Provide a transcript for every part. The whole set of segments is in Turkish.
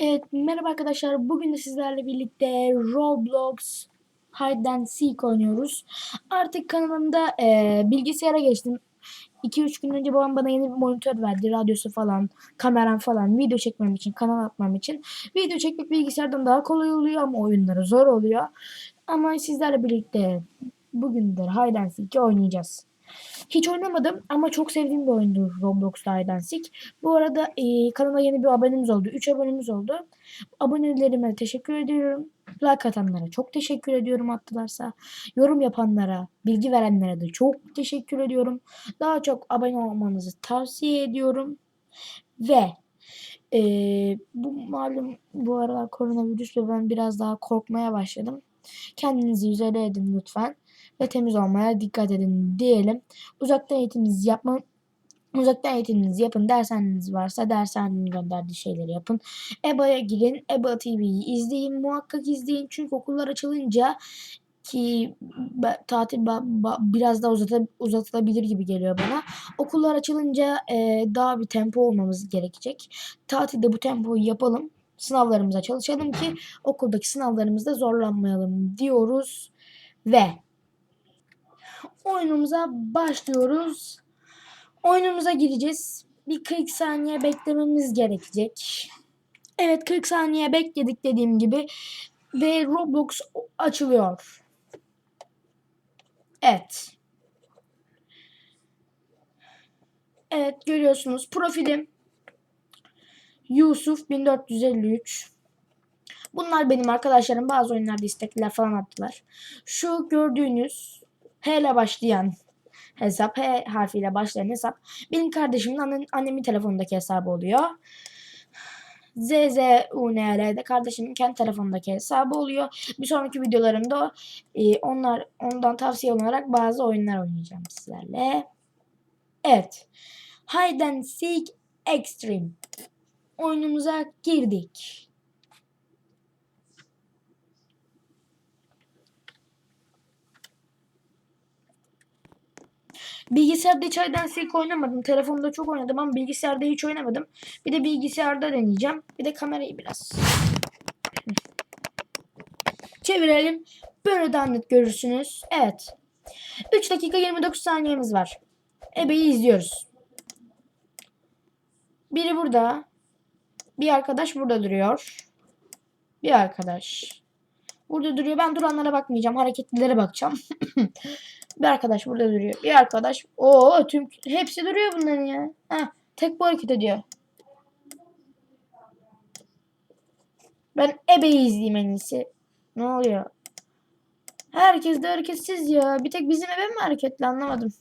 Evet, merhaba arkadaşlar. Bugün de sizlerle birlikte Roblox Hide and Seek oynuyoruz. Artık kanalımda e, bilgisayara geçtim. 2-3 gün önce babam bana yeni bir monitör verdi. Radyosu falan, kameram falan, video çekmem için, kanal atmam için. Video çekmek bilgisayardan daha kolay oluyor ama oyunları zor oluyor. Ama sizlerle birlikte bugün de Hide and Seek'i oynayacağız. Hiç oynamadım ama çok sevdiğim bir oyundur Roblox'ta Hide and. Bu arada e, kanala yeni bir abonemiz oldu. 3 abonemiz oldu. Abonelerime teşekkür ediyorum. Like atanlara çok teşekkür ediyorum attılarsa. Yorum yapanlara, bilgi verenlere de çok teşekkür ediyorum. Daha çok abone olmanızı tavsiye ediyorum. Ve e, bu malum bu aralar koronavirüs ve ben biraz daha korkmaya başladım. Kendinizi izole edin lütfen ve temiz olmaya dikkat edin diyelim. Uzaktan eğitiminizi yapma Uzaktan eğitiminizi yapın. Dershaneniz varsa dershanenin gönderdiği şeyleri yapın. EBA'ya girin. EBA TV'yi izleyin. Muhakkak izleyin. Çünkü okullar açılınca ki tatil biraz daha uzata- uzatılabilir gibi geliyor bana. Okullar açılınca e, daha bir tempo olmamız gerekecek. Tatilde bu tempoyu yapalım. Sınavlarımıza çalışalım ki okuldaki sınavlarımızda zorlanmayalım diyoruz. Ve oyunumuza başlıyoruz. Oyunumuza gireceğiz. Bir 40 saniye beklememiz gerekecek. Evet 40 saniye bekledik dediğim gibi. Ve Roblox açılıyor. Evet. Evet görüyorsunuz profilim. Yusuf 1453. Bunlar benim arkadaşlarım bazı oyunlarda istekler falan attılar. Şu gördüğünüz H ile başlayan hesap, H harfiyle başlayan hesap benim kardeşimin anne, annemin telefonundaki hesabı oluyor. ZZUNR'de kardeşimin kendi telefonundaki hesabı oluyor. Bir sonraki videolarımda e, onlar ondan tavsiye olarak bazı oyunlar oynayacağım sizlerle. Evet. Hide and Seek Extreme. Oyunumuza girdik. Bilgisayarda hiç Hide Seek oynamadım. Telefonda çok oynadım ama bilgisayarda hiç oynamadım. Bir de bilgisayarda deneyeceğim. Bir de kamerayı biraz. Çevirelim. Böyle net görürsünüz. Evet. 3 dakika 29 saniyemiz var. Ebe'yi izliyoruz. Biri burada. Bir arkadaş burada duruyor. Bir arkadaş. Burada duruyor. Ben duranlara bakmayacağım. Hareketlilere bakacağım. bir arkadaş burada duruyor. Bir arkadaş. Oo tüm hepsi duruyor bunların ya. Heh, tek bu hareket ediyor. Ben ebeyi izleyeyim en iyisi. Ne oluyor? Herkes de hareketsiz ya. Bir tek bizim ebe mi hareketli anlamadım.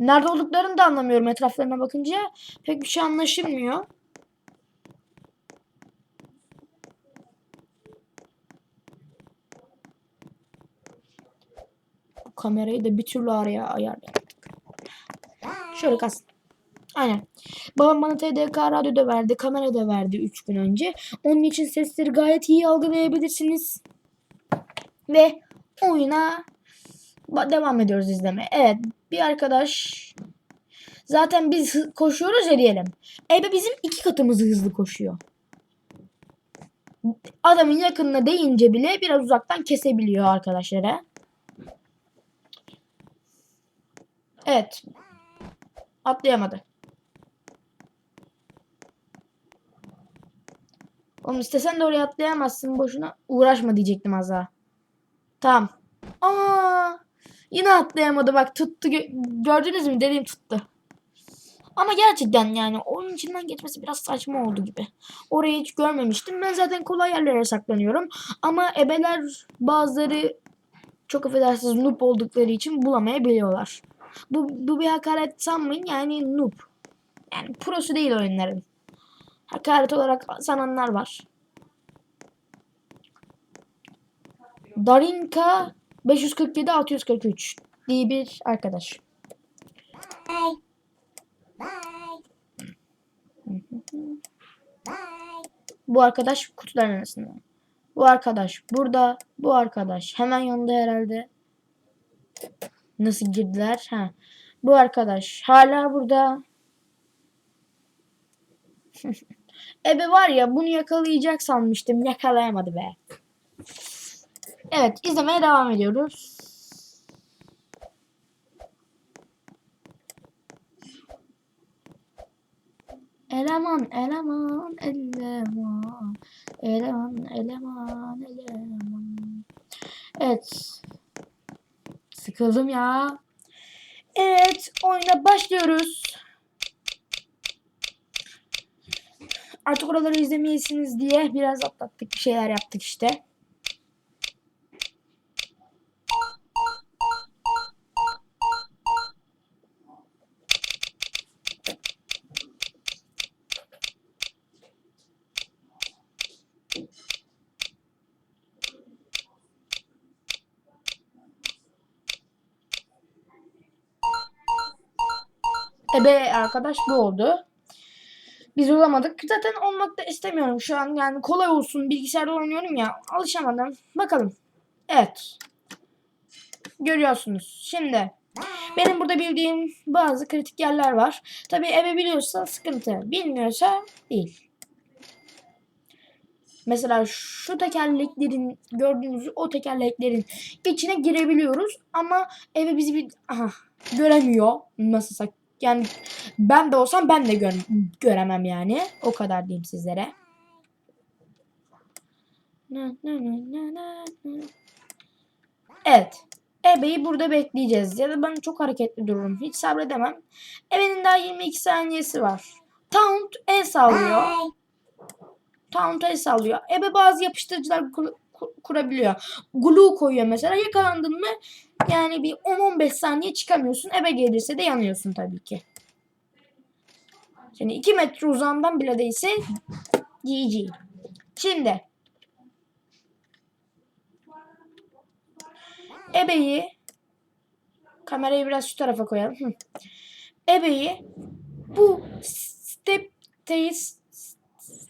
Nerede olduklarını da anlamıyorum etraflarına bakınca. Pek bir şey anlaşılmıyor. Kamerayı da bir türlü araya ayarlayamadık. Şöyle kalsın. Aynen. Babam bana TDK radyo da verdi, kamera da verdi 3 gün önce. Onun için sesleri gayet iyi algılayabilirsiniz. Ve oyuna devam ediyoruz izlemeye. Evet, bir arkadaş zaten biz koşuyoruz ya diyelim. Ebe bizim iki katımızı hızlı koşuyor. Adamın yakınına değince bile biraz uzaktan kesebiliyor arkadaşlara. Evet. Atlayamadı. Oğlum istesen de oraya atlayamazsın. Boşuna uğraşma diyecektim az daha. Tamam. Aa, yine atlayamadı bak tuttu. Gö- Gördünüz mü dediğim tuttu. Ama gerçekten yani onun içinden geçmesi biraz saçma oldu gibi. Orayı hiç görmemiştim. Ben zaten kolay yerlere saklanıyorum. Ama ebeler bazıları çok affedersiniz noob oldukları için bulamayabiliyorlar. Bu, bu bir hakaret sanmayın yani noob. Yani prosu değil oyunların. Hakaret olarak sananlar var. Darinka 547 643 diye bir arkadaş. Bye. Bu arkadaş kutuların arasında. Bu arkadaş burada. Bu arkadaş hemen yanında herhalde. Nasıl girdiler? Ha. Bu arkadaş hala burada. Ebe var ya bunu yakalayacak sanmıştım. Yakalayamadı be. Evet izlemeye devam ediyoruz. Eleman, eleman, eleman. Eleman, eleman, eleman. Evet. Sıkıldım ya. Evet, oyuna başlıyoruz. Artık oraları izlemeyesiniz diye biraz atlattık, bir şeyler yaptık işte. Arkadaş bu oldu. Biz olamadık. Zaten olmak da istemiyorum şu an. Yani kolay olsun. Bilgisayarda oynuyorum ya. Alışamadım. Bakalım. Evet. Görüyorsunuz. Şimdi benim burada bildiğim bazı kritik yerler var. Tabii eve biliyorsa sıkıntı. Bilmiyorsa değil. Mesela şu tekerleklerin gördüğünüz o tekerleklerin içine girebiliyoruz ama eve bizi bir aha, göremiyor nasılsa. Yani ben de olsam ben de gör- göremem yani. O kadar diyeyim sizlere. Evet. Ebe'yi burada bekleyeceğiz. Ya da ben çok hareketli dururum. Hiç sabredemem. Ebe'nin daha 22 saniyesi var. Taunt el sallıyor. Taunt el sallıyor. Ebe bazı yapıştırıcılar kurabiliyor. Glue koyuyor mesela. Yakalandın mı yani bir 10-15 saniye çıkamıyorsun. Ebe gelirse de yanıyorsun tabii ki. Yani 2 metre uzağından bile değilse GG. Şimdi Ebe'yi kamerayı biraz şu tarafa koyalım. Hı. Ebe'yi bu step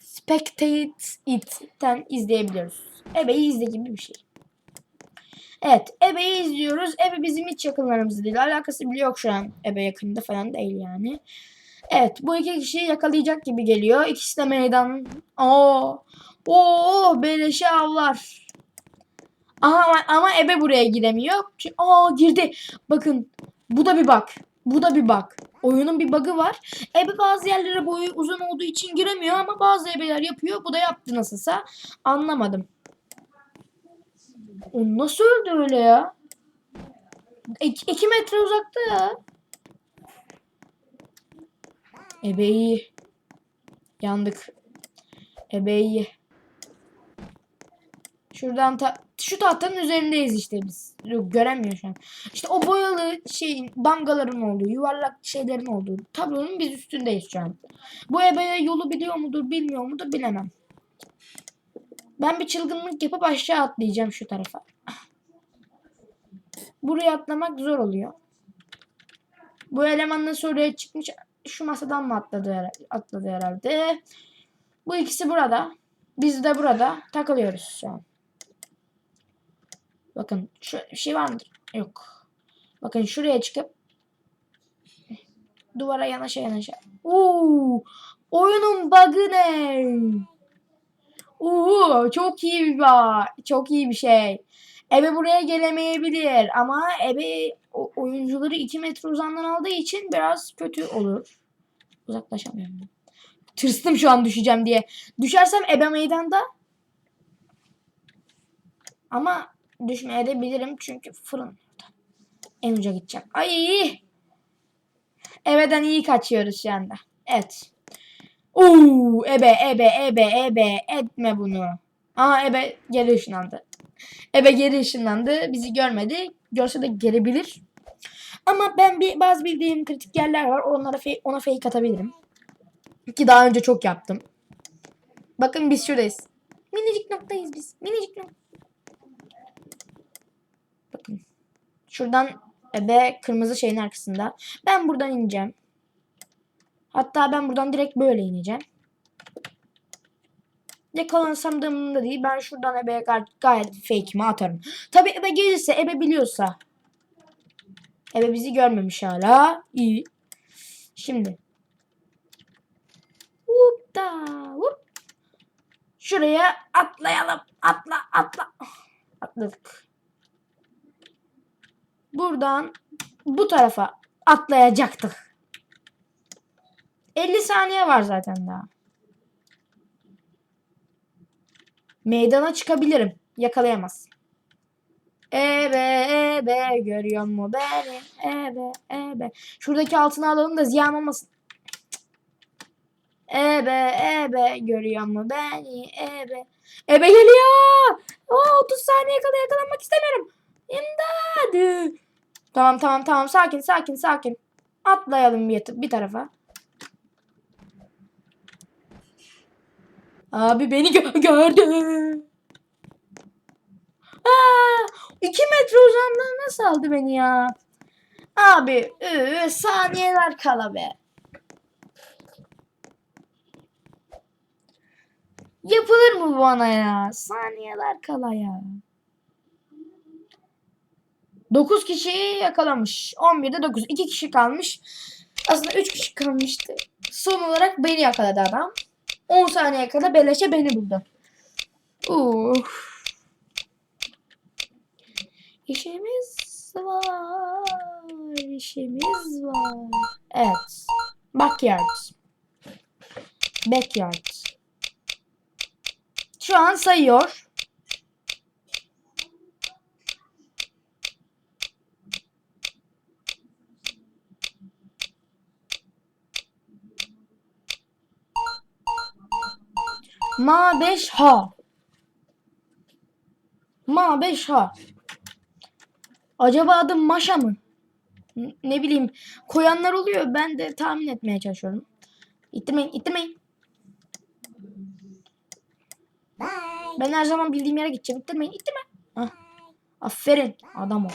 spectate it'ten izleyebiliyoruz. Ebe'yi izle gibi bir şey. Evet, Ebe'yi izliyoruz. Ebe bizim hiç yakınlarımızda değil. Alakası bile yok şu an. Ebe yakında falan değil yani. Evet, bu iki kişiyi yakalayacak gibi geliyor. İkisi de meydan. Oo, oo, beleşe avlar. Aha, ama, Ebe buraya giremiyor. Aa girdi. Bakın, bu da bir bak. Bu da bir bak. Oyunun bir bug'ı var. Ebe bazı yerlere boyu uzun olduğu için giremiyor ama bazı ebeler yapıyor. Bu da yaptı nasılsa. Anlamadım. O nasıl öldü öyle ya? 2 metre uzakta ya. Ebeyi. Yandık. Ebeyi. Şuradan ta şu tahtanın üzerindeyiz işte biz. Yok, göremiyor şu an. İşte o boyalı şeyin damgaların olduğu, yuvarlak şeylerin olduğu tablonun biz üstündeyiz şu an. Bu ebeye yolu biliyor mudur, bilmiyor mudur bilemem. Ben bir çılgınlık yapıp aşağı atlayacağım şu tarafa. Buraya atlamak zor oluyor. Bu eleman nasıl oraya çıkmış? Şu masadan mı atladı, her- atladı herhalde? Bu ikisi burada. Biz de burada takılıyoruz şu an. Bakın şöyle bir şey var mıdır? Yok. Bakın şuraya çıkıp duvara yanaşa yanaşa. Oo! Oyunun bug'ı ne? Oo, çok iyi bir ba- çok iyi bir şey. Ebe buraya gelemeyebilir ama Ebe oyuncuları 2 metre uzamdan aldığı için biraz kötü olur. Uzaklaşamıyorum. Tırstım şu an düşeceğim diye. Düşersem Ebe meydanda. Ama düşmeye de bilirim çünkü fırın. En uca gideceğim. Ay! Ebe'den iyi kaçıyoruz şu anda. Evet. Uuu ebe ebe ebe ebe etme bunu. Aa ebe geri ışınlandı. Ebe geri ışınlandı. Bizi görmedi. Görse de gelebilir. Ama ben bir bazı bildiğim kritik yerler var. Onlara fe- ona fake atabilirim. Ki daha önce çok yaptım. Bakın biz şuradayız. Minicik noktayız biz. Minicik nokta. Bakın. Şuradan ebe kırmızı şeyin arkasında. Ben buradan ineceğim. Hatta ben buradan direkt böyle ineceğim. Yakalansam da umurumda değil. Ben şuradan ebeye gay- gayet fake'imi atarım. Tabi ebe gelirse, ebe biliyorsa. Ebe bizi görmemiş hala. İyi. Şimdi. Hoppa. Şuraya atlayalım. Atla atla. Atladık. Buradan bu tarafa atlayacaktık. 50 saniye var zaten daha. Meydana çıkabilirim. Yakalayamaz. Ebe ebe görüyor mu beni? Ebe ebe. Şuradaki altını alalım da ziyan olmasın. Ebe ebe görüyor mu beni? Ebe. Ebe geliyor. Oo, 30 saniye kala yakalanmak istemiyorum. İmdat. Tamam tamam tamam sakin sakin sakin. Atlayalım bir, bir tarafa. Abi beni gö- gördü. Aa, iki metre uzamdan nasıl aldı beni ya? Abi ıı, saniyeler kala be. Yapılır mı bana ya? Saniyeler kala ya. 9 kişiyi yakalamış. 11'de 9. 2 kişi kalmış. Aslında 3 kişi kalmıştı. Son olarak beni yakaladı adam. 10 saniye kala beleşe beni buldu. Uf. İşimiz var. işimiz var. Evet. Backyard. Backyard. Şu an sayıyor. Ma 5H. Ma 5H. Acaba adı Maşa mı? N- Ne bileyim koyanlar oluyor. Ben de tahmin etmeye çalışıyorum. İttirmeyin, ittirmeyin. Bye. Ben her zaman bildiğim yere gideceğim. İttirmeyin, ittirme. Hah. Aferin. Adam ol.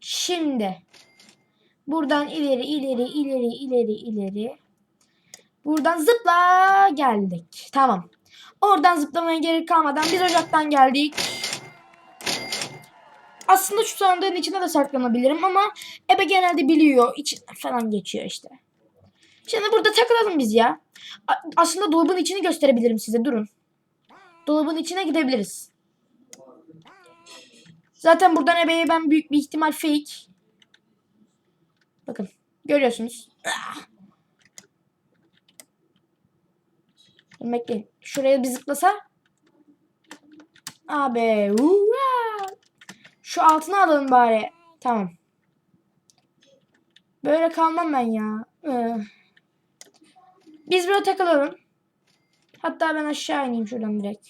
Şimdi. Buradan ileri, ileri, ileri, ileri, ileri. Buradan zıpla geldik. Tamam. Oradan zıplamaya gerek kalmadan biz ocaktan geldik. Aslında şu sandığın içine de saklanabilirim ama ebe genelde biliyor. İçinden falan geçiyor işte. Şimdi burada takılalım biz ya. Aslında dolabın içini gösterebilirim size. Durun. Dolabın içine gidebiliriz. Zaten buradan ebeye ben büyük bir ihtimal fake. Bakın. Görüyorsunuz. Ah. Bekleyin. Şuraya bir zıplasa. Abi. hurra! Şu altına alalım bari. Tamam. Böyle kalmam ben ya. Ee. Biz böyle takılalım. Hatta ben aşağı ineyim şuradan direkt.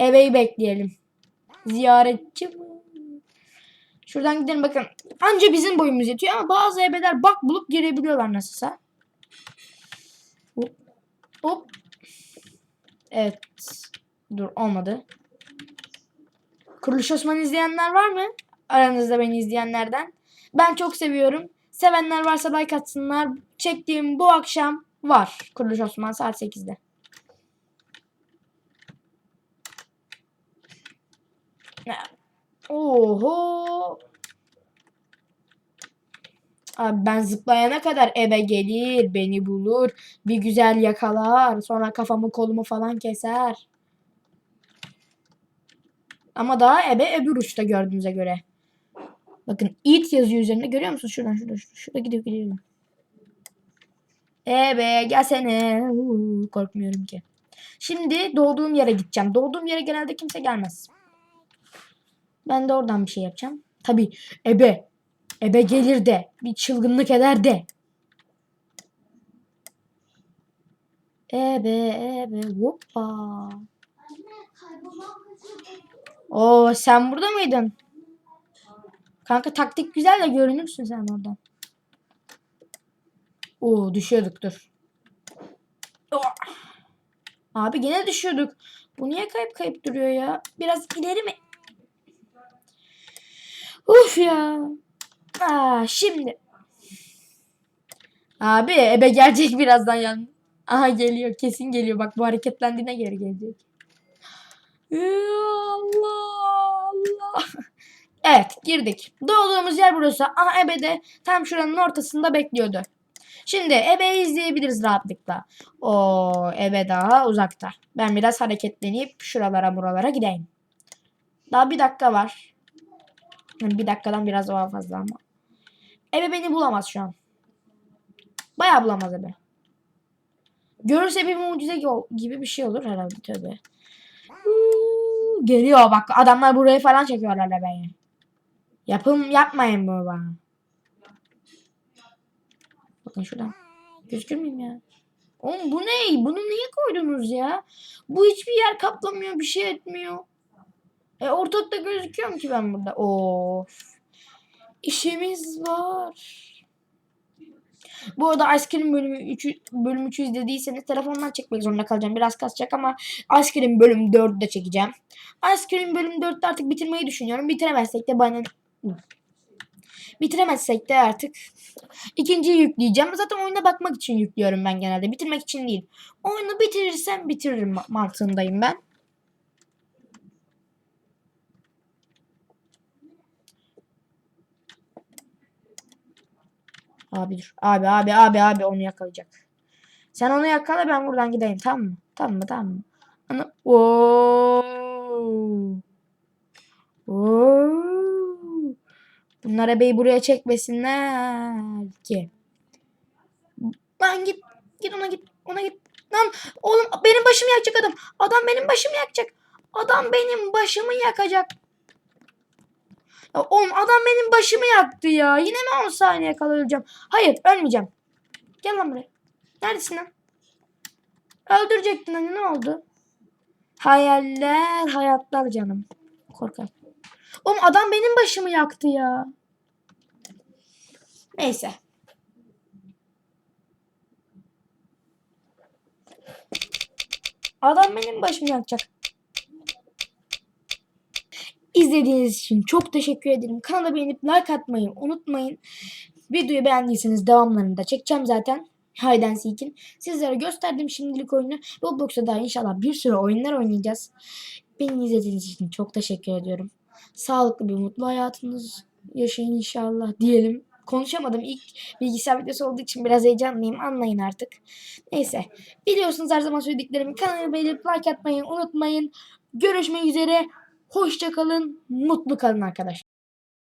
Ebeyi bekleyelim. Ziyaretçi? Şuradan gidelim bakın. Anca bizim boyumuz yetiyor ama bazı ebeler bak bulup girebiliyorlar nasılsa. Hop. Hop. Evet. Dur olmadı. Kuruluş Osman izleyenler var mı? Aranızda beni izleyenlerden. Ben çok seviyorum. Sevenler varsa like atsınlar. Çektiğim bu akşam var. Kuruluş Osman saat 8'de. Oho. Abi ben zıplayana kadar eve gelir, beni bulur, bir güzel yakalar, sonra kafamı kolumu falan keser. Ama daha ebe öbür uçta gördüğünüze göre. Bakın it yazıyor üzerinde görüyor musunuz? Şuradan şurada şurada, şurada gidiyor gidiyor. Ebe gelsene. Uuu, korkmuyorum ki. Şimdi doğduğum yere gideceğim. Doğduğum yere genelde kimse gelmez. Ben de oradan bir şey yapacağım. Tabii ebe. Ebe gelir de. Bir çılgınlık eder de. Ebe ebe hoppa. Oo sen burada mıydın? Kanka taktik güzel de görünürsün sen oradan. Oo düşüyorduk dur. Oh. Abi gene düşüyorduk. Bu niye kayıp kayıp duruyor ya? Biraz ileri mi? Uf ya. Aa, şimdi. Abi ebe gelecek birazdan yan. Aha geliyor kesin geliyor. Bak bu hareketlendiğine göre gelecek. Allah Allah. Evet girdik. Doğduğumuz yer burası. Aha ebe de tam şuranın ortasında bekliyordu. Şimdi Ebe'yi izleyebiliriz rahatlıkla. O Ebe daha uzakta. Ben biraz hareketlenip şuralara buralara gideyim. Daha bir dakika var. Bir dakikadan biraz daha fazla ama. Ebe beni bulamaz şu an. Bayağı bulamaz Ebe. Görürse bir mucize gi- gibi bir şey olur herhalde tövbe. Geliyor bak adamlar buraya falan çekiyorlar Ebe'yi. Yapım yapmayın bunu bana. Bakın şuradan. Gözükür müyüm ya? Oğlum bu ne? Bunu niye koydunuz ya? Bu hiçbir yer kaplamıyor, bir şey etmiyor. E ortalıkta gözüküyorum ki ben burada. Of. İşimiz var. Bu arada Ice Cream bölümü 3 bölüm 3'ü izlediyseniz telefondan çekmek zorunda kalacağım. Biraz kasacak ama Ice Cream bölüm 4'ü de çekeceğim. Ice Cream bölüm 4'te artık bitirmeyi düşünüyorum. Bitiremezsek de bana Bitiremezsek de artık ikinciyi yükleyeceğim. Zaten oyuna bakmak için yüklüyorum ben genelde. Bitirmek için değil. Oyunu bitirirsem bitiririm ma- mantığındayım ben. Abi dur. Abi abi abi abi onu yakalayacak. Sen onu yakala ben buradan gideyim tamam mı? Tamam mı tamam mı? Ana Oo. Oo. Bunlar ebeyi buraya çekmesinler ki. Lan git. Git ona git. Ona git. Lan oğlum benim başımı yakacak adam. Adam benim başımı yakacak. Adam benim başımı yakacak. Ya oğlum adam benim başımı yaktı ya. Yine mi 10 saniye kala öleceğim? Hayır ölmeyeceğim. Gel lan buraya. Neredesin lan? Öldürecektin hani ne oldu? Hayaller hayatlar canım. Korkak. Oğlum adam benim başımı yaktı ya. Neyse. Adam benim başımı yakacak. İzlediğiniz için çok teşekkür ederim. Kanala beğenip like atmayı unutmayın. Videoyu beğendiyseniz devamlarını da çekeceğim zaten. Hide and Seek'in. Sizlere gösterdim şimdilik oyunu. Roblox'ta da inşallah bir sürü oyunlar oynayacağız. Beni izlediğiniz için çok teşekkür ediyorum. Sağlıklı bir mutlu hayatınız yaşayın inşallah diyelim. Konuşamadım. İlk bilgisayar videosu olduğu için biraz heyecanlıyım. Anlayın artık. Neyse. Biliyorsunuz her zaman söylediklerimi. Kanalı beğenip like atmayı unutmayın. Görüşmek üzere. Hoşça kalın. Mutlu kalın arkadaşlar.